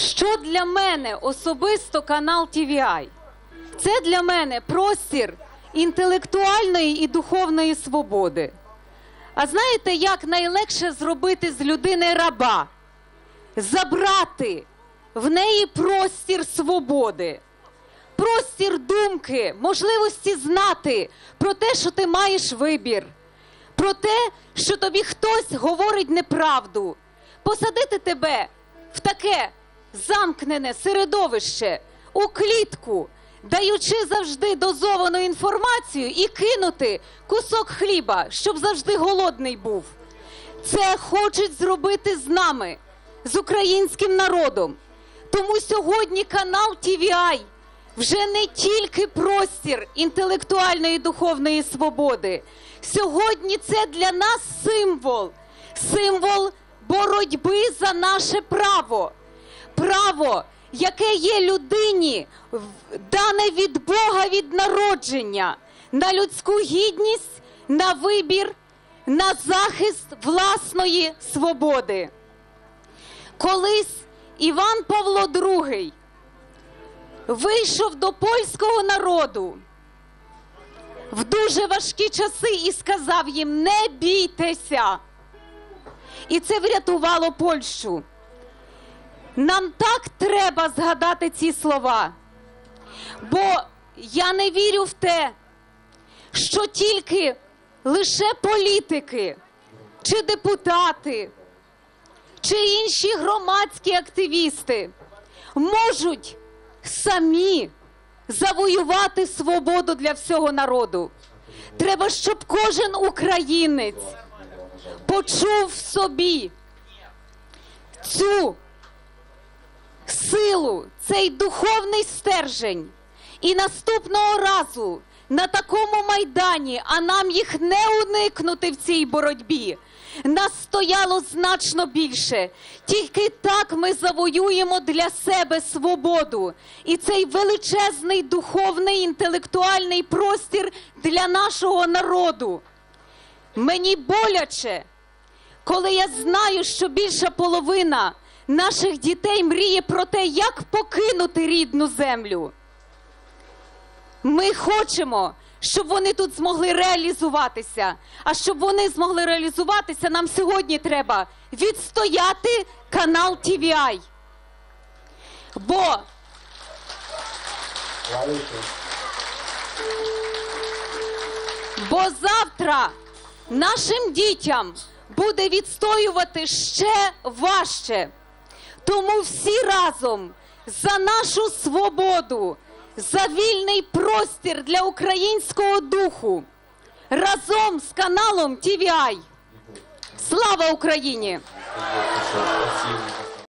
Що для мене особисто канал TVI? Це для мене простір інтелектуальної і духовної свободи. А знаєте, як найлегше зробити з людини раба? Забрати в неї простір свободи, простір думки, можливості знати про те, що ти маєш вибір, про те, що тобі хтось говорить неправду, посадити тебе в таке замкнене середовище у клітку, даючи завжди дозовану інформацію і кинути кусок хліба, щоб завжди голодний був. Це хочуть зробити з нами, з українським народом. Тому сьогодні канал TVI вже не тільки простір інтелектуальної і духовної свободи. Сьогодні це для нас символ, символ боротьби за наше право. Право, яке є людині дане від Бога від народження на людську гідність, на вибір, на захист власної свободи. Колись Іван Павло II вийшов до польського народу в дуже важкі часи і сказав їм: не бійтеся. І це врятувало Польщу. Нам так треба згадати ці слова. Бо я не вірю в те, що тільки лише політики чи депутати чи інші громадські активісти можуть самі завоювати свободу для всього народу. Треба, щоб кожен українець почув в собі цю силу, цей духовний стержень. І наступного разу на такому майдані, а нам їх не уникнути в цій боротьбі. Нас стояло значно більше. Тільки так ми завоюємо для себе свободу. І цей величезний духовний інтелектуальний простір для нашого народу. Мені боляче, коли я знаю, що більша половина наших дітей мріє про те, як покинути рідну землю. Ми хочемо, щоб вони тут змогли реалізуватися. А щоб вони змогли реалізуватися, нам сьогодні треба відстояти канал TVI. Бо Бо завтра нашим дітям буде відстоювати ще важче. Тому всі разом за нашу свободу, за вільний простір для українського духу разом з каналом TVI. Слава Україні!